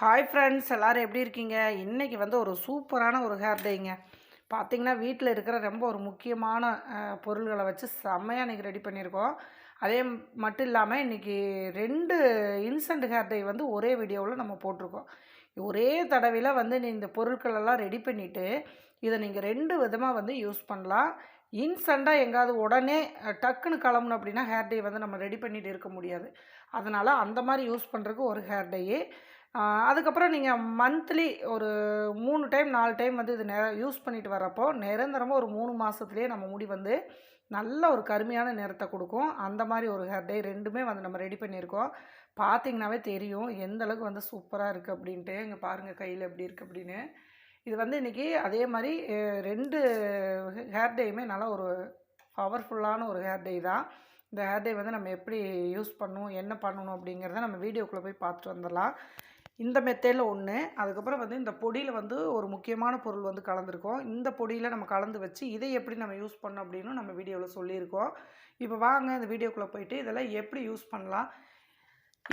Hi friends எல்லோரும் எப்படி இருக்கீங்க? இன்றைக்கி வந்து ஒரு சூப்பரான ஒரு ஹேர் டேங்க பார்த்திங்கன்னா வீட்டில் இருக்கிற ரொம்ப ஒரு முக்கியமான பொருள்களை வச்சு செம்மையாக இன்றைக்கி ரெடி பண்ணியிருக்கோம். அதே மட்டும் இல்லாமல் இன்றைக்கி ரெண்டு இன்ஸ்டன்ட் ஹேர் டை வந்து ஒரே வீடியோவில் நம்ம போட்டிருக்கோம். ஒரே தடவையில் வந்து நீ இந்த பொருட்களெல்லாம் ரெடி பண்ணிவிட்டு இதை நீங்கள் ரெண்டு விதமாக வந்து யூஸ் பண்ணலாம். இன்ஸ்டண்ட்டாக எங்காவது உடனே டக்குன்னு கிளம்பணும் அப்படின்னா ஹேர் டே வந்து நம்ம ரெடி பண்ணிட்டு இருக்க முடியாது. அதனால் அந்த மாதிரி யூஸ் பண்ணுறதுக்கு ஒரு ஹேர் டேயே அதுக்கப்புறம் நீங்கள் மந்த்லி ஒரு மூணு டைம் நாலு டைம் வந்து இது நெ யூஸ் பண்ணிட்டு வரப்போ நிரந்தரமாக ஒரு மூணு மாதத்துலேயே நம்ம முடி வந்து நல்ல ஒரு கருமையான நிறத்தை கொடுக்கும். அந்த மாதிரி ஒரு ஹேர் டே ரெண்டுமே வந்து நம்ம ரெடி பண்ணியிருக்கோம். பார்த்திங்கனாவே தெரியும் எந்த அளவுக்கு வந்து சூப்பராக இருக்குது அப்படின்ட்டு. இங்கே பாருங்கள் கையில் எப்படி இருக்குது அப்படின்னு. இது வந்து இன்றைக்கி அதே மாதிரி ரெண்டு ஹேர் டேயுமே நல்லா ஒரு பவர்ஃபுல்லான ஒரு ஹேர் டே தான். இந்த ஹேர் டே வந்து நம்ம எப்படி யூஸ் பண்ணணும் என்ன பண்ணணும் அப்படிங்கிறத நம்ம வீடியோக்குள்ளே போய் பார்த்துட்டு வந்துடலாம். இந்த மெத்தேடில் ஒன்று அதுக்கப்புறம் வந்து இந்த பொடியில் வந்து ஒரு முக்கியமான பொருள் வந்து கலந்துருக்கோம். இந்த பொடியில் நம்ம கலந்து வச்சு இதை எப்படி நம்ம யூஸ் பண்ணோம் அப்படின்னு நம்ம வீடியோவில் சொல்லியிருக்கோம். இப்போ வாங்க இந்த வீடியோக்குள்ளே போயிட்டு இதெல்லாம் எப்படி யூஸ் பண்ணலாம்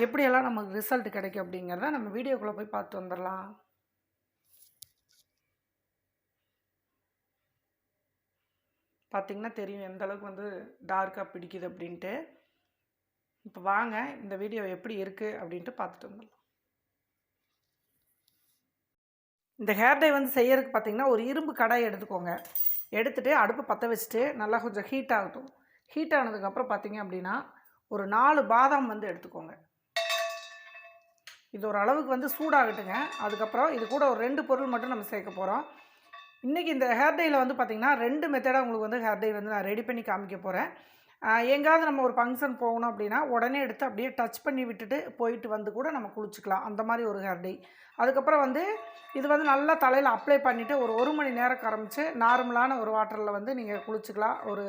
எப்படியெல்லாம் நமக்கு ரிசல்ட் கிடைக்கும் அப்படிங்கிறத நம்ம வீடியோக்குள்ளே போய் பார்த்து வந்துடலாம் பார்த்திங்கன்னா தெரியும் எந்த அளவுக்கு வந்து டார்க்காக பிடிக்குது அப்படின்ட்டு. இப்போ வாங்க இந்த வீடியோ எப்படி இருக்குது அப்படின்ட்டு பார்த்துட்டு வந்துடலாம் இந்த ஹேர் டை வந்து செய்யறதுக்கு பார்த்தீங்கன்னா ஒரு இரும்பு கடாய் எடுத்துக்கோங்க. எடுத்துகிட்டு அடுப்பு பற்ற வச்சுட்டு நல்லா கொஞ்சம் ஹீட் ஆகட்டும். ஹீட் ஆனதுக்கப்புறம் பார்த்தீங்க அப்படின்னா ஒரு நாலு பாதாம் வந்து எடுத்துக்கோங்க. இது ஒரு அளவுக்கு வந்து சூடாகட்டுங்க. அதுக்கப்புறம் இது கூட ஒரு ரெண்டு பொருள் மட்டும் நம்ம சேர்க்க போகிறோம் இன்றைக்கி இந்த ஹேர் டையில் வந்து பார்த்திங்கன்னா ரெண்டு மெத்தடாக உங்களுக்கு வந்து ஹேர் டை வந்து நான் ரெடி பண்ணி காமிக்க போகிறேன் எங்கேயாவது நம்ம ஒரு ஃபங்க்ஷன் போகணும் அப்படின்னா உடனே எடுத்து அப்படியே டச் பண்ணி விட்டுட்டு போயிட்டு வந்து கூட நம்ம குளிச்சுக்கலாம். அந்த மாதிரி ஒரு ஹேர் டை அதுக்கப்புறம் வந்து இது வந்து நல்லா தலையில் அப்ளை பண்ணிவிட்டு ஒரு ஒரு மணி நேரம் கரமிச்சு நார்மலான ஒரு வாட்டரில் வந்து நீங்கள் குளிச்சுக்கலாம். ஒரு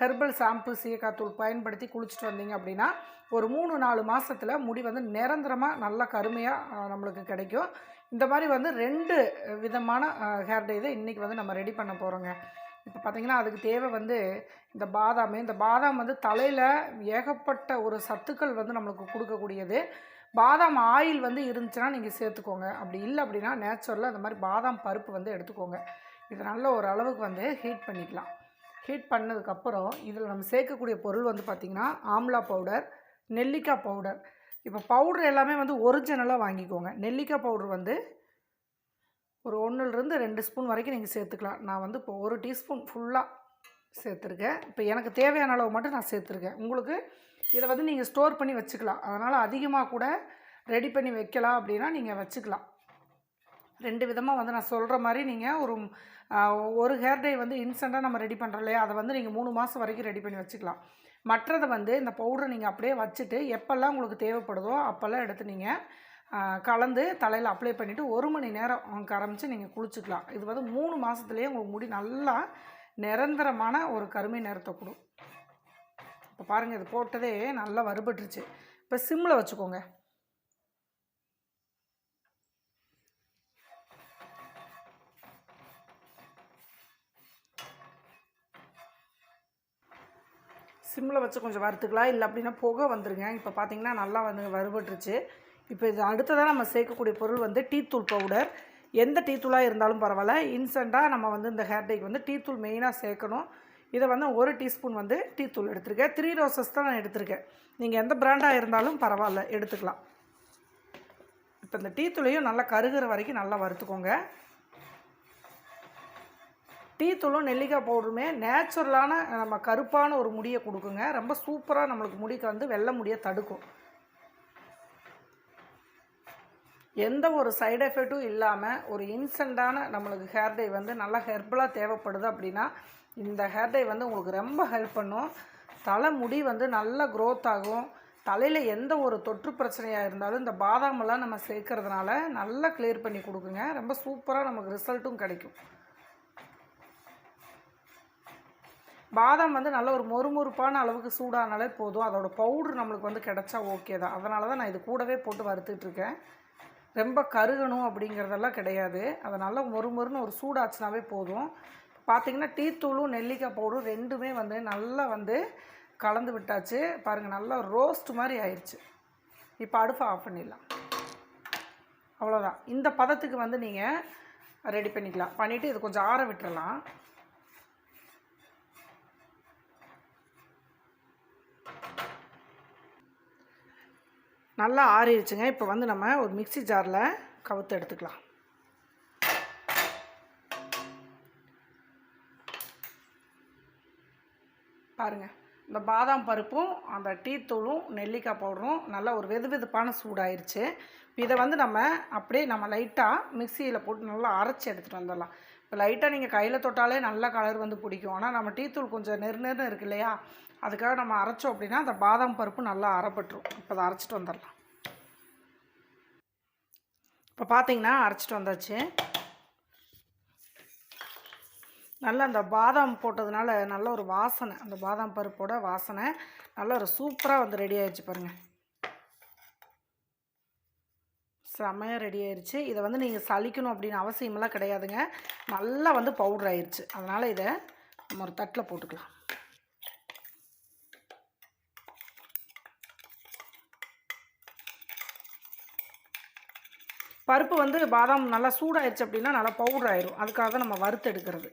ஹெர்பல் ஷாம்பு சீக்காத்தூள் பயன்படுத்தி குளிச்சுட்டு வந்தீங்க அப்படின்னா ஒரு மூணு நாலு மாதத்தில் முடி வந்து நிரந்தரமாக நல்லா கருமையாக நம்மளுக்கு கிடைக்கும். இந்த மாதிரி வந்து ரெண்டு விதமான ஹேர் டை தான் இன்றைக்கி வந்து நம்ம ரெடி பண்ண போகிறோங்க இப்போ பார்த்தீங்கன்னா அதுக்கு தேவை வந்து இந்த பாதாம். இந்த பாதாம் வந்து தலையில் ஏகப்பட்ட ஒரு சத்துக்கள் வந்து நம்மளுக்கு கொடுக்கக்கூடியது. பாதாம் ஆயில் வந்து இருந்துச்சுன்னா நீங்கள் சேர்த்துக்கோங்க. அப்படி இல்லை அப்படின்னா நேச்சுரலாக இந்த மாதிரி பாதாம் பருப்பு வந்து எடுத்துக்கோங்க. இது நல்ல ஒரு அளவுக்கு வந்து ஹீட் பண்ணிக்கலாம். ஹீட் பண்ணதுக்கப்புறம் இதில் நம்ம சேர்க்கக்கூடிய பொருள் வந்து பார்த்திங்கன்னா ஆம்லா பவுடர் நெல்லிக்காய் பவுடர். இப்போ பவுடர் எல்லாமே வந்து ஒரிஜினலாக வாங்கிக்கோங்க. நெல்லிக்காய் பவுடர் வந்து ஒரு ஒன்றுலேருந்து ரெண்டு ஸ்பூன் வரைக்கும் நீங்கள் சேர்த்துக்கலாம். நான் வந்து இப்போ ஒரு டீஸ்பூன் ஃபுல்லாக சேர்த்துருக்கேன். இப்போ எனக்கு தேவையான அளவு மட்டும் நான் சேர்த்துருக்கேன். உங்களுக்கு இதை வந்து நீங்கள் ஸ்டோர் பண்ணி வச்சுக்கலாம். அதனால் அதிகமாக கூட ரெடி பண்ணி வைக்கலாம் அப்படின்னா நீங்கள் வச்சுக்கலாம். ரெண்டு விதமாக வந்து நான் சொல்கிற மாதிரி நீங்கள் ஒரு ஒரு ஹேர் டை வந்து இன்ஸ்டண்ட்டாக நம்ம ரெடி பண்ணுறோம் இல்லையா? அதை வந்து நீங்கள் மூணு மாதம் வரைக்கும் ரெடி பண்ணி வச்சுக்கலாம். மற்றதை வந்து இந்த பவுடரை நீங்கள் அப்படியே வச்சுட்டு எப்போல்லாம் உங்களுக்கு தேவைப்படுதோ அப்போல்லாம் எடுத்து நீங்கள் கலந்து தலையில் அப்ளை பண்ணிவிட்டு ஒரு மணி நேரம் ஆரம்பித்து நீங்கள் குளிச்சுக்கலாம். இது வந்து மூணு மாதத்துலேயே உங்களுக்கு முடி நல்லா நிரந்தரமான ஒரு கருமை நிறத்தை கொடும் இப்போ பாருங்கள் இது போட்டதே நல்லா வறுபட்டுருச்சு. இப்போ சிம்மில் வச்சுக்கோங்க. சிம்மில் வச்சு கொஞ்சம் வறுத்துக்கலாம். இல்லை அப்படின்னா புகை வந்துருங்க. இப்போ பார்த்தீங்கன்னா நல்லா வந்து வறுபட்டுருச்சு. இப்போ இது அடுத்ததாக நம்ம சேர்க்கக்கூடிய பொருள் வந்து டீத்தூள் பவுடர். எந்த டீத்தூளாக இருந்தாலும் பரவாயில்ல. இன்ஸ்டண்ட்டாக நம்ம வந்து இந்த ஹேர் வந்து டீத்தூள் மெயினாக சேர்க்கணும். இதை வந்து ஒரு டீஸ்பூன் வந்து டீத்தூள் எடுத்திருக்கேன். த்ரீ ரோசஸ் தான் நான் எடுத்திருக்கேன். நீங்கள் எந்த பிராண்டாக இருந்தாலும் பரவாயில்ல எடுத்துக்கலாம். இப்போ இந்த டீத்தூளையும் நல்லா கருகிற வரைக்கும் நல்லா வறுத்துக்கோங்க. டீத்தூளும் நெல்லிக்காய் பவுடருமே நேச்சுரலான நம்ம கருப்பான ஒரு முடியை கொடுக்குங்க. ரொம்ப சூப்பராக நம்மளுக்கு முடிக்கு வந்து வெள்ளை முடியை தடுக்கும். எந்த ஒரு சைடு எஃபெக்ட்டும் இல்லாமல் ஒரு இன்ஸ்டண்ட்டான நம்மளுக்கு ஹேர் டை வந்து நல்லா ஹெர்பலாக தேவைப்படுது அப்படின்னா இந்த ஹேர் டை வந்து உங்களுக்கு ரொம்ப ஹெல்ப் பண்ணும். தலை முடி வந்து நல்லா க்ரோத் ஆகும். தலையில் எந்த ஒரு தொற்று பிரச்சனையாக இருந்தாலும் இந்த பாதாமெல்லாம் நம்ம சேர்க்கறதுனால நல்லா கிளியர் பண்ணி கொடுக்குங்க. ரொம்ப சூப்பராக நமக்கு ரிசல்ட்டும் கிடைக்கும். பாதாம் வந்து நல்ல ஒரு மொறுமொறுப்பான அளவுக்கு சூடானாலே போதும். அதோட பவுடர் நம்மளுக்கு வந்து கிடச்சா ஓகே தான். அதனால தான் நான் இது கூடவே போட்டு வறுத்துட்ருக்கேன் ரொம்ப கருகணும் அப்படிங்கிறதெல்லாம் கிடையாது. அதனால் மொறுமொறுன்னு ஒரு சூடாச்சுனாவே போதும். பார்த்தீங்கன்னா டீத்தூளும் நெல்லிக்காய் பவுடரும் ரெண்டுமே வந்து நல்லா வந்து கலந்து விட்டாச்சு. பாருங்கள் நல்லா ரோஸ்ட் மாதிரி ஆயிடுச்சு இப்போ அடுப்பை ஆஃப் பண்ணிடலாம். அவ்வளோதான் இந்த பதத்துக்கு வந்து நீங்கள் ரெடி பண்ணிக்கலாம். பண்ணிவிட்டு இது கொஞ்சம் ஆற விட்டுறலாம். நல்லா ஆறிடுச்சுங்க. இப்போ வந்து நம்ம ஒரு மிக்சி ஜாரில் கவுத்து எடுத்துக்கலாம். பாருங்கள் இந்த பாதாம் பருப்பும் அந்த டீத்தூளும் நெல்லிக்காய் பவுடரும் நல்லா ஒரு வெது வெதுப்பான சூடாயிருச்சு. இதை வந்து நம்ம அப்படியே நம்ம லைட்டாக மிக்சியில் போட்டு நல்லா அரைச்சி எடுத்துகிட்டு வந்துடலாம். இப்போ லைட்டாக நீங்கள் கையில் தொட்டாலே நல்ல கலர் வந்து பிடிக்கும். ஆனால் நம்ம டீத்தூள் கொஞ்சம் நெரு நெருன்னு இருக்கு இல்லையா? அதுக்காக நம்ம அரைச்சோம் அப்படின்னா அந்த பாதாம் பருப்பு நல்லா அரைப்பட்டுரும். இப்போ அதை அரைச்சிட்டு வந்துடலாம். இப்போ பார்த்தீங்கன்னா அரைச்சிட்டு வந்தாச்சு. நல்ல அந்த பாதாம் போட்டதுனால நல்ல ஒரு வாசனை. அந்த பாதாம் பருப்போட வாசனை. நல்ல ஒரு சூப்பராக வந்து ரெடி ஆகிடுச்சு பாருங்கள் செம்மையாக ரெடி ஆயிடுச்சு இதை வந்து நீங்கள் சலிக்கணும் அப்படின்னு அவசியமெல்லாம் கிடையாதுங்க. நல்லா வந்து பவுடர் ஆயிடுச்சு அதனால் இதை நம்ம ஒரு தட்டில் போட்டுக்கலாம். பருப்பு வந்து பாதாம் நல்லா சூடாயிருச்சு அப்படின்னா நல்லா பவுடர் ஆயிரும். அதுக்காக தான் நம்ம வறுத்து எடுக்கிறது.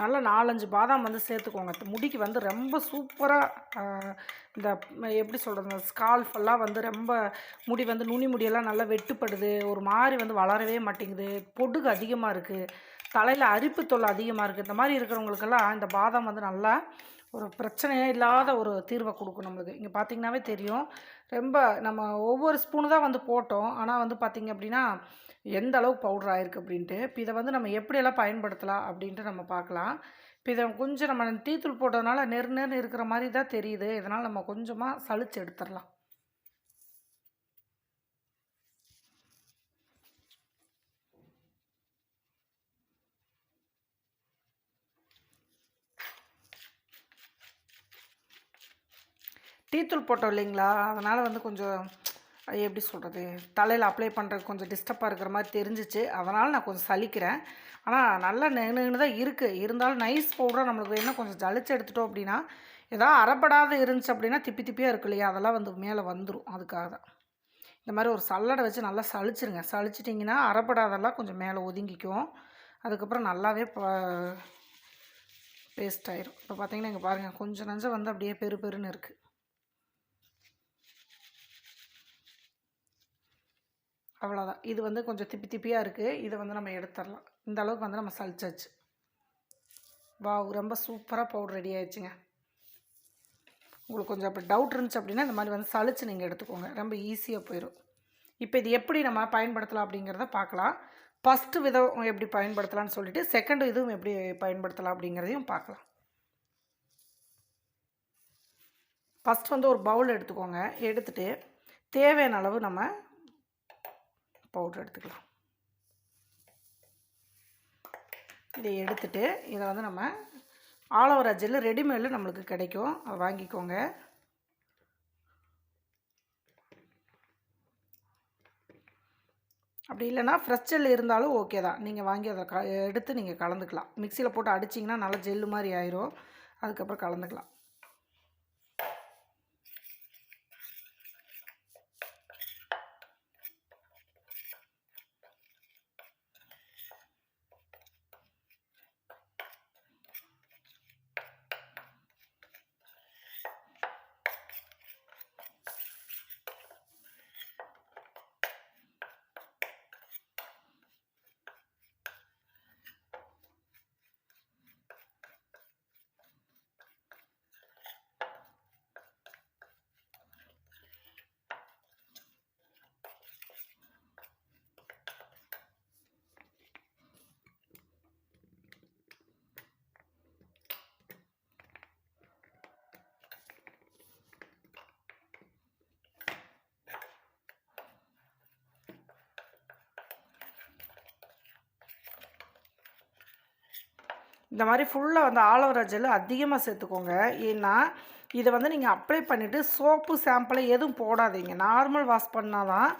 நல்லா நாலஞ்சு பாதாம் வந்து சேர்த்துக்கோங்க. முடிக்கு வந்து ரொம்ப சூப்பராக இந்த எப்படி சொல்கிறது இந்த ஸ்கால்ஃப் எல்லாம் வந்து ரொம்ப முடி வந்து நுனி முடியெல்லாம் நல்லா வெட்டுப்படுது. ஒரு மாதிரி வந்து வளரவே மாட்டேங்குது. பொடுகு அதிகமாக இருக்குது தலையில் அரிப்பு தொல்லை அதிகமாக இருக்குது இந்த மாதிரி இருக்கிறவங்களுக்கெல்லாம் இந்த பாதாம் வந்து நல்லா ஒரு பிரச்சனையே இல்லாத ஒரு தீர்வை கொடுக்கும் நம்மளுக்கு. இங்கே பார்த்தீங்கன்னாவே தெரியும். ரொம்ப நம்ம ஒவ்வொரு ஸ்பூனு தான் வந்து போட்டோம். ஆனால் வந்து பார்த்திங்க அப்படின்னா எந்த அளவுக்கு பவுடர் ஆயிருக்கு அப்படின்ட்டு. இப்போ இதை வந்து நம்ம எப்படியெல்லாம் பயன்படுத்தலாம் அப்படின்ட்டு நம்ம பார்க்கலாம். இப்போ இதை கொஞ்சம் நம்ம டீத்தூள் போட்டதுனால நெரு நெருன்னு இருக்கிற மாதிரி தான் தெரியுது. இதனால் நம்ம கொஞ்சமாக சளிச்சு எடுத்துடலாம். டீத்தூள் போட்டோம் இல்லைங்களா? அதனால் வந்து கொஞ்சம் எப்படி சொல்கிறது தலையில் அப்ளை பண்ணுறதுக்கு கொஞ்சம் டிஸ்டர்பாக இருக்கிற மாதிரி தெரிஞ்சிச்சு. அதனால் நான் கொஞ்சம் சலிக்கிறேன் ஆனால் நல்லா நெகுன்னு தான் இருக்குது இருந்தாலும் நைஸ் பவுடராக நம்மளுக்கு வேணும் கொஞ்சம் ஜலிச்சு எடுத்துட்டோம் அப்படின்னா ஏதாவது அறப்படாத இருந்துச்சு அப்படின்னா திப்பி திப்பியாக இருக்கு இல்லையா? அதெல்லாம் வந்து மேலே வந்துடும் அதுக்காக தான். இந்த மாதிரி ஒரு சல்லடை வச்சு நல்லா சலிச்சிருங்க. சலிச்சிட்டிங்கன்னா அறப்படாதெல்லாம் கொஞ்சம் மேலே ஒதுங்கிக்கும். அதுக்கப்புறம் நல்லாவே பேஸ்ட் ஆயிரும். இப்போ பார்த்தீங்கன்னா இங்கே பாருங்கள் கொஞ்சம் நஞ்சம் வந்து அப்படியே பெரு பெருன்னு இருக்குது அவ்வளோதான் இது வந்து கொஞ்சம் திப்பி திப்பியாக இருக்குது இதை வந்து நம்ம எடுத்துடலாம். இந்த அளவுக்கு வந்து நம்ம சலிச்சாச்சு வாவ் ரொம்ப சூப்பராக பவுடர் ரெடி ஆயிடுச்சுங்க. உங்களுக்கு கொஞ்சம் அப்படி டவுட் இருந்துச்சு அப்படின்னா இந்த மாதிரி வந்து சளிச்சு நீங்கள் எடுத்துக்கோங்க. ரொம்ப ஈஸியாக போயிடும் இப்போ இது எப்படி நம்ம பயன்படுத்தலாம் அப்படிங்கிறத பார்க்கலாம். ஃபஸ்ட்டு விதம் எப்படி பயன்படுத்தலாம்னு சொல்லிவிட்டு செகண்ட் இதுவும் எப்படி பயன்படுத்தலாம் அப்படிங்கிறதையும் பார்க்கலாம். ஃபஸ்ட் வந்து ஒரு பவுல் எடுத்துக்கோங்க. எடுத்துட்டு தேவையான அளவு நம்ம பவுட்ரு எடுத்துக்கலாம். இதை எடுத்துட்டு இதை வந்து நம்ம ஆலோவரா ஜெல்லு ரெடிமேடில் நம்மளுக்கு கிடைக்கும். அதை வாங்கிக்கோங்க. அப்படி இல்லைன்னா ஃப்ரெஷ் ஜெல் இருந்தாலும் ஓகே தான். நீங்கள் வாங்கி அதை க எடுத்து நீங்கள் கலந்துக்கலாம். மிக்சியில் போட்டு அடிச்சிங்கன்னா நல்லா ஜெல்லு மாதிரி ஆயிரும். அதுக்கப்புறம் கலந்துக்கலாம். இந்த மாதிரி ஃபுல்லாக வந்து ஆலோவரா ஜெல் அதிகமாக சேர்த்துக்கோங்க. ஏன்னா இதை வந்து நீங்கள் அப்ளை பண்ணிவிட்டு சோப்பு சாம்பிளை எதுவும் போடாதீங்க. நார்மல் வாஷ் பண்ணால் தான்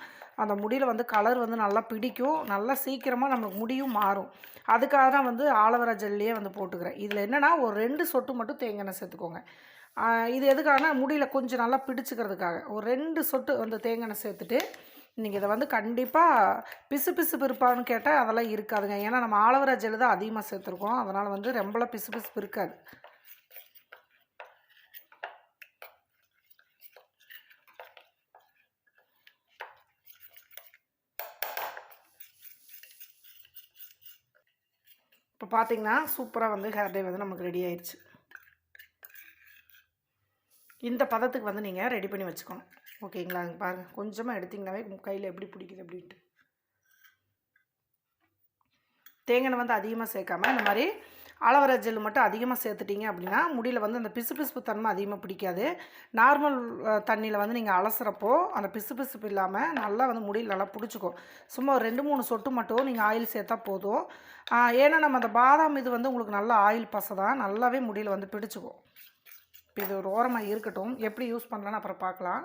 அந்த முடியில் வந்து கலர் வந்து நல்லா பிடிக்கும். நல்லா சீக்கிரமாக நம்மளுக்கு முடியும் மாறும். அதுக்காக தான் வந்து ஆலோவரா ஜெல்லையே வந்து போட்டுக்கிறேன். இதில் என்னென்னா ஒரு ரெண்டு சொட்டு மட்டும் தேங்காய் எண்ணெய் சேர்த்துக்கோங்க. இது எதுக்காகனா முடியில் கொஞ்சம் நல்லா பிடிச்சிக்கிறதுக்காக. ஒரு ரெண்டு சொட்டு வந்து தேங்காய் எண்ணெய் சேர்த்துட்டு நீங்கள் இதை வந்து கண்டிப்பாக பிசு பிசு இருப்பான்னு கேட்டால் அதெல்லாம் இருக்காதுங்க. ஏன்னா நம்ம ஆலவரா ஜெல் தான் அதிகமாக சேர்த்துருக்கோம். அதனால் வந்து ரொம்பலாம் பிசு பிசுப்பு இருக்காது இப்போ பார்த்தீங்கன்னா சூப்பராக வந்து ஹேர் டே வந்து நமக்கு ரெடி ஆயிடுச்சு இந்த பதத்துக்கு வந்து நீங்கள் ரெடி பண்ணி வச்சுக்கணும். ஓகேங்களா? பாருங்கள் கொஞ்சமாக எடுத்திங்கனாவே கையில் எப்படி பிடிக்குது அப்படின்ட்டு. தேங்காய் வந்து அதிகமாக சேர்க்காம இந்த மாதிரி அலவரா ஜெல் மட்டும் அதிகமாக சேர்த்துட்டீங்க அப்படின்னா முடியில் வந்து அந்த பிசுபிசுப்பு தன்மை அதிகமாக பிடிக்காது. நார்மல் தண்ணியில் வந்து நீங்கள் அலசுறப்போ அந்த பிசுபிசுப்பு இல்லாமல் நல்லா வந்து முடியில் நல்லா பிடிச்சிக்கும். சும்மா ஒரு ரெண்டு மூணு சொட்டு மட்டும் நீங்கள் ஆயில் சேர்த்தா போதும். ஏன்னா நம்ம அந்த பாதாம் இது வந்து உங்களுக்கு நல்ல ஆயில் பசை தான். நல்லாவே முடியில் வந்து பிடிச்சிக்கும். இப்போ இது ஒரு ஓரமாக இருக்கட்டும். எப்படி யூஸ் பண்ணலான்னு அப்புறம் பார்க்கலாம்.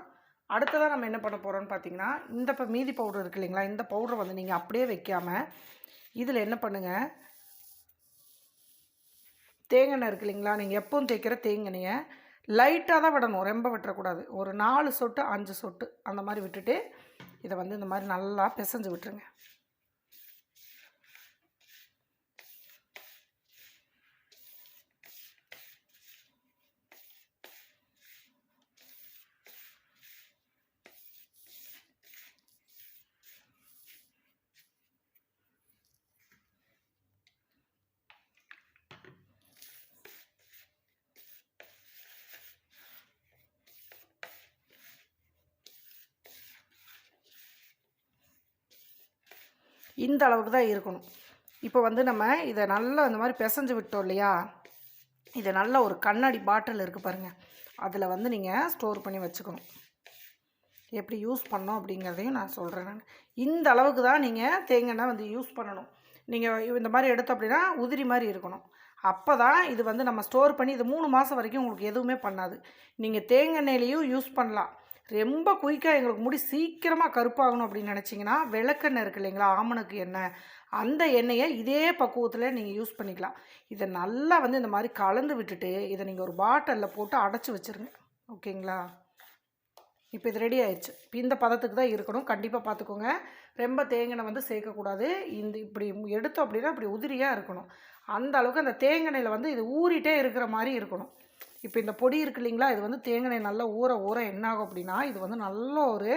அடுத்ததாக நம்ம என்ன பண்ண போகிறோம்னு பார்த்தீங்கன்னா இந்த இப்போ மீதி பவுடர் இருக்கு இல்லைங்களா இந்த பவுடரை வந்து நீங்கள் அப்படியே வைக்காமல் இதில் என்ன பண்ணுங்கள் தேங்காய் இருக்கு இல்லைங்களா நீங்கள் எப்பவும் தேய்க்கிற தேங்காயை லைட்டாக தான் விடணும் ரொம்ப விட்டுறக்கூடாது. ஒரு நாலு சொட்டு அஞ்சு சொட்டு அந்த மாதிரி விட்டுட்டு இதை வந்து இந்த மாதிரி நல்லா பிசைஞ்சு விட்டுருங்க. இந்த அளவுக்கு தான் இருக்கணும். இப்போ வந்து நம்ம இதை நல்லா இந்த மாதிரி பிசைஞ்சு விட்டோம் இல்லையா? இதை நல்ல ஒரு கண்ணாடி பாட்டில் இருக்குது பாருங்கள் அதில் வந்து நீங்கள் ஸ்டோர் பண்ணி வச்சுக்கணும். எப்படி யூஸ் பண்ணோம் அப்படிங்கிறதையும் நான் சொல்கிறேன் நான். இந்த அளவுக்கு தான் நீங்கள் தேங்காய் வந்து யூஸ் பண்ணணும். நீங்கள் இந்த மாதிரி எடுத்தோம் அப்படின்னா உதிரி மாதிரி இருக்கணும். அப்போ தான் இது வந்து நம்ம ஸ்டோர் பண்ணி இது மூணு மாதம் வரைக்கும் உங்களுக்கு எதுவுமே பண்ணாது. நீங்கள் தேங்காய் எண்ணெயிலையும் யூஸ் பண்ணலாம். ரொம்ப குயிக்காக எங்களுக்கு முடி சீக்கிரமாக கருப்பாகணும் அப்படின்னு நினச்சிங்கன்னா விளக்கெண்ணெய் இருக்குது இல்லைங்களா? ஆமணக்கு எண்ணெய். அந்த எண்ணெயை இதே பக்குவத்தில் நீங்கள் யூஸ் பண்ணிக்கலாம். இதை நல்லா வந்து இந்த மாதிரி கலந்து விட்டுட்டு இதை நீங்கள் ஒரு பாட்டிலில் போட்டு அடைச்சி வச்சுருங்க. ஓகேங்களா? இப்போ இது ரெடி ஆயிடுச்சு இப்போ இந்த பதத்துக்கு தான் இருக்கணும். கண்டிப்பாக பார்த்துக்கோங்க ரொம்ப தேங்காய் வந்து சேர்க்கக்கூடாது. இந்த இப்படி எடுத்தோம் அப்படின்னா இப்படி உதிரியாக இருக்கணும். அந்த அளவுக்கு அந்த தேங்காயில் வந்து இது ஊறிட்டே இருக்கிற மாதிரி இருக்கணும். இப்போ இந்த பொடி இருக்கு இல்லைங்களா இது வந்து தேங்காய் நல்லா ஊற ஊற என்ன ஆகும் அப்படின்னா இது வந்து நல்ல ஒரு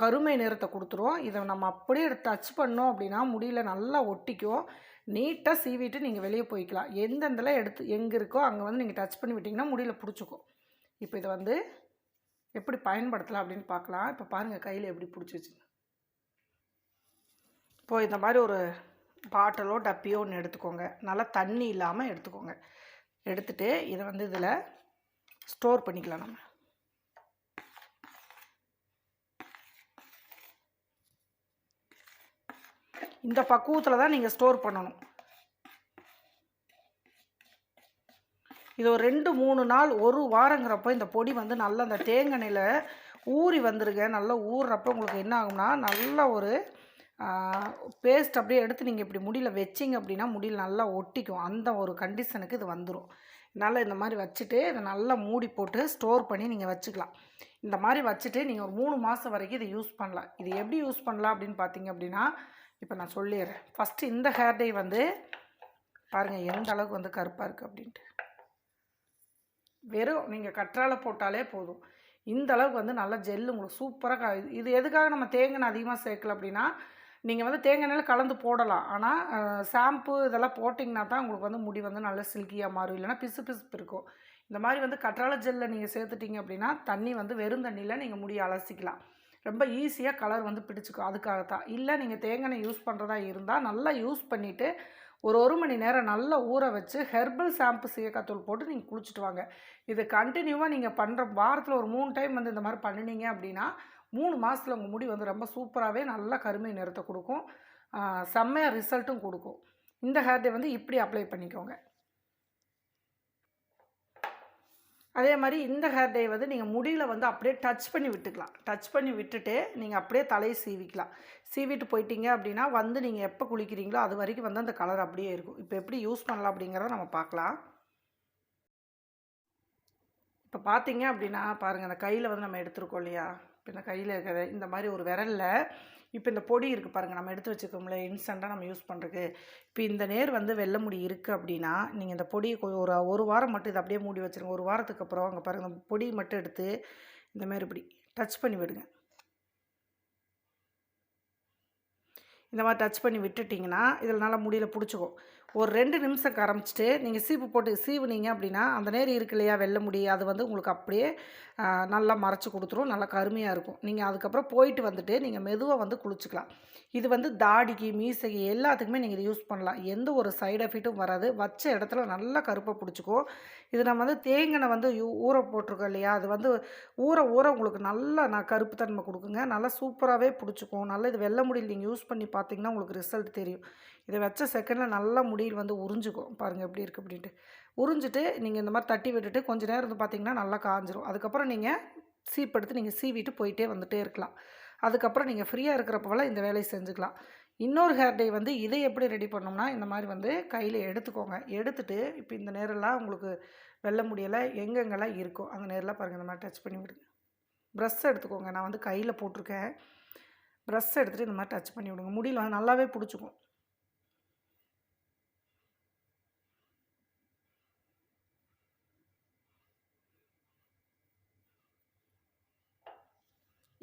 கருமை நிறத்தை கொடுத்துரும். இதை நம்ம அப்படியே டச் பண்ணோம் அப்படின்னா முடியல நல்லா ஒட்டிக்கும். நீட்டாக சீவிட்டு நீங்கள் வெளியே போய்க்கலாம். எந்தெந்தெல்லாம் எடுத்து எங்கே இருக்கோ அங்கே வந்து நீங்கள் டச் பண்ணி விட்டிங்கன்னா முடியல பிடிச்சிக்கும். இப்போ இதை வந்து எப்படி பயன்படுத்தலாம் அப்படின்னு பார்க்கலாம். இப்போ பாருங்கள் கையில் எப்படி பிடிச்சி இப்போது இந்த மாதிரி ஒரு பாட்டலோ டப்பியோ ஒன்று எடுத்துக்கோங்க. நல்லா தண்ணி இல்லாமல் எடுத்துக்கோங்க. எடுத்துட்டு இதை வந்து இதில் ஸ்டோர் பண்ணிக்கலாம் நம்ம. இந்த பக்குவத்தில் தான் நீங்கள் ஸ்டோர் பண்ணணும். இது ஒரு ரெண்டு மூணு நாள் ஒரு வாரங்கிறப்போ இந்த பொடி வந்து நல்லா அந்த தேங்காயில் ஊறி வந்துருங்க. நல்லா ஊறுறப்போ உங்களுக்கு என்ன ஆகும்னா நல்ல ஒரு பேஸ்ட் அப்படியே எடுத்து நீங்கள் இப்படி முடியில் வச்சிங்க அப்படின்னா முடியில் நல்லா ஒட்டிக்கும். அந்த ஒரு கண்டிஷனுக்கு இது வந்துடும் நல்லா இந்த மாதிரி வச்சுட்டு இதை நல்லா மூடி போட்டு ஸ்டோர் பண்ணி நீங்கள் வச்சுக்கலாம். இந்த மாதிரி வச்சுட்டு நீங்கள் ஒரு மூணு மாதம் வரைக்கும் இதை யூஸ் பண்ணலாம். இது எப்படி யூஸ் பண்ணலாம் அப்படின்னு பார்த்தீங்க அப்படின்னா இப்போ நான் சொல்லிடுறேன். ஃபஸ்ட்டு இந்த ஹேர் டே வந்து பாருங்கள் எந்த அளவுக்கு வந்து கருப்பாக இருக்குது அப்படின்ட்டு. வெறும் நீங்கள் கற்றாழை போட்டாலே போதும். இந்த அளவுக்கு வந்து நல்லா ஜெல்லு உங்களுக்கு சூப்பராக இது எதுக்காக நம்ம தேங்காய் அதிகமாக சேர்க்கல அப்படின்னா நீங்கள் வந்து தேங்காய் எண்ணெயில் கலந்து போடலாம். ஆனால் ஷாம்பு இதெல்லாம் போட்டிங்கன்னா தான் உங்களுக்கு வந்து முடி வந்து நல்லா சில்கியாக மாறும். இல்லைன்னா பிசு பிசுப்பு இருக்கும். இந்த மாதிரி வந்து கற்றாழை ஜெல்லில் நீங்கள் சேர்த்துட்டிங்க அப்படின்னா தண்ணி வந்து வெறும் தண்ணியில் நீங்கள் முடியை அலசிக்கலாம். ரொம்ப ஈஸியாக கலர் வந்து பிடிச்சிக்கும். அதுக்காக தான் இல்லை நீங்கள் தேங்காய் எண்ணெய் யூஸ் பண்ணுறதா இருந்தால் நல்லா யூஸ் பண்ணிவிட்டு ஒரு ஒரு மணி நேரம் நல்லா ஊற வச்சு ஹெர்பல் ஷாம்பு சீயக்காத்தூள் போட்டு நீங்கள் குளிச்சுட்டு வாங்க. இது கண்டினியூவாக நீங்கள் பண்ணுற வாரத்தில் ஒரு மூணு டைம் வந்து இந்த மாதிரி பண்ணினீங்க அப்படின்னா மூணு மாதத்தில் உங்கள் முடி வந்து ரொம்ப சூப்பராகவே நல்லா கருமை நிறத்தை கொடுக்கும். செம்மையாக ரிசல்ட்டும் கொடுக்கும். இந்த ஹேர் டே வந்து இப்படி அப்ளை பண்ணிக்கோங்க. அதே மாதிரி இந்த ஹேர் டே வந்து நீங்கள் முடியில் வந்து அப்படியே டச் பண்ணி விட்டுக்கலாம். டச் பண்ணி விட்டுட்டு நீங்கள் அப்படியே தலையை சீவிக்கலாம். சீவிட்டு போயிட்டீங்க அப்படின்னா வந்து நீங்கள் எப்போ குளிக்கிறீங்களோ அது வரைக்கும் வந்து அந்த கலர் அப்படியே இருக்கும். இப்போ எப்படி யூஸ் பண்ணலாம் அப்படிங்கிறத நம்ம பார்க்கலாம். இப்போ பார்த்தீங்க அப்படின்னா பாருங்கள் அந்த கையில் வந்து நம்ம எடுத்துருக்கோம் இல்லையா? இப்போ இந்த கையில் இருக்கிற இந்த மாதிரி ஒரு விரலில் இப்போ இந்த பொடி இருக்குது பாருங்கள் நம்ம எடுத்து வச்சுக்கோம்ல இன்ஸ்டண்ட்டாக நம்ம யூஸ் பண்ணுறதுக்கு இப்போ இந்த நேர் வந்து வெள்ளை முடி இருக்குது அப்படின்னா நீங்கள் இந்த பொடியை ஒரு ஒரு வாரம் மட்டும் இதை அப்படியே மூடி வச்சுருங்க. ஒரு வாரத்துக்கு அப்புறம் அங்கே பாருங்கள் இந்த மட்டும் எடுத்து இந்த மாதிரி இப்படி டச் பண்ணி விடுங்க. இந்த மாதிரி டச் பண்ணி விட்டுட்டிங்கன்னா இதில் நல்லா முடியல பிடிச்சிக்கும். ஒரு ரெண்டு நிமிஷம் கரமிச்சிட்டு நீங்கள் சீப்பு போட்டு சீவுனீங்க அப்படின்னா அந்த நேரம் இருக்கு இல்லையா வெள்ளை முடி அது வந்து உங்களுக்கு அப்படியே நல்லா மறைச்சி கொடுத்துரும் நல்லா கருமையாக இருக்கும். நீங்கள் அதுக்கப்புறம் போயிட்டு வந்துட்டு நீங்கள் மெதுவாக வந்து குளிச்சுக்கலாம். இது வந்து தாடிக்கு மீசைக்கு எல்லாத்துக்குமே நீங்கள் இதை யூஸ் பண்ணலாம். எந்த ஒரு சைடு எஃபெக்ட்டும் வராது. வச்ச இடத்துல நல்லா கருப்பை பிடிச்சிக்கும் இது நம்ம வந்து தேங்கனை வந்து யூ- ஊற போட்டிருக்கோம் இல்லையா அது வந்து ஊற ஊற உங்களுக்கு நல்லா நான் கருப்பு தன்மை கொடுக்குங்க. நல்லா சூப்பராகவே பிடிச்சிக்கும். நல்லா இது வெள்ளை முடியில் நீங்கள் யூஸ் பண்ணி பார்த்தீங்கன்னா உங்களுக்கு ரிசல்ட் தெரியும். இதை வச்ச செகண்டில் நல்லா முடியில் வந்து உறிஞ்சிக்கும். பாருங்கள் எப்படி இருக்குது அப்படின்ட்டு. உறிஞ்சிட்டு நீங்கள் இந்த மாதிரி தட்டி விட்டுட்டு கொஞ்ச நேரம் வந்து பார்த்தீங்கன்னா நல்லா காஞ்சிரும். அதுக்கப்புறம் நீங்கள் சீப்படுத்து நீங்கள் சீவிட்டு போயிட்டே வந்துகிட்டே இருக்கலாம். அதுக்கப்புறம் நீங்கள் ஃப்ரீயாக இருக்கிறப்பவெல்லாம் இந்த வேலையை செஞ்சுக்கலாம். இன்னொரு ஹேர் டே வந்து இதை எப்படி ரெடி பண்ணோம்னா இந்த மாதிரி வந்து கையில் எடுத்துக்கோங்க. எடுத்துட்டு இப்போ இந்த நேரெல்லாம் உங்களுக்கு வெல்ல முடியலை எங்கெங்கெல்லாம் இருக்கோ அந்த நேரெல்லாம் பாருங்கள் இந்த மாதிரி டச் பண்ணி விடுங்க. ப்ரெஷ் எடுத்துக்கோங்க. நான் வந்து கையில் போட்டிருக்கேன். ப்ரெஷ் எடுத்துகிட்டு இந்த மாதிரி டச் பண்ணி விடுங்க. முடியல வந்து நல்லாவே பிடிச்சிக்கும்.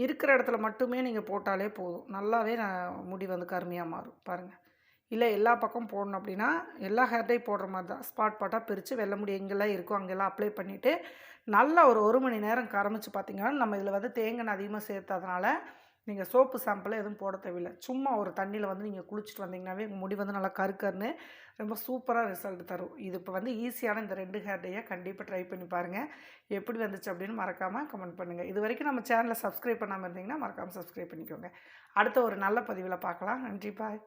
இருக்கிற இடத்துல மட்டுமே நீங்கள் போட்டாலே போதும். நல்லாவே நான் முடி வந்து கருமையாக மாறும். பாருங்கள் இல்லை எல்லா பக்கம் போடணும் அப்படின்னா எல்லா ஹேர் டை போடுற மாதிரி தான். ஸ்பாட் பாட்டாக பிரித்து வெள்ளை முடி எங்கெல்லாம் இருக்கோ அங்கெல்லாம் அப்ளை பண்ணிவிட்டு நல்லா ஒரு ஒரு மணி நேரம் கரமிச்சு பார்த்தீங்கன்னா நம்ம இதில் வந்து தேங்காய் அதிகமாக சேர்த்ததுனால நீங்கள் சோப்பு சாம்பிள் எதுவும் போட தேவையில்லை. சும்மா ஒரு தண்ணியில் வந்து நீங்கள் குளிச்சுட்டு வந்தீங்கன்னாவே உங்கள் முடி வந்து நல்லா கருக்கருன்னு ரொம்ப சூப்பராக ரிசல்ட் தரும். இது இப்போ வந்து ஈஸியான இந்த ரெண்டு ஹார்டையை கண்டிப்பாக ட்ரை பண்ணி பாருங்கள் எப்படி வந்துச்சு அப்படின்னு மறக்காமல் கமெண்ட் பண்ணுங்கள் இது வரைக்கும் நம்ம சேனலை சப்ஸ்கிரைப் பண்ணாமல் இருந்தீங்கன்னா மறக்காமல் சப்ஸ்கிரைப் பண்ணிக்கோங்க. அடுத்த ஒரு நல்ல பதிவில் பார்க்கலாம். நன்றி பாய்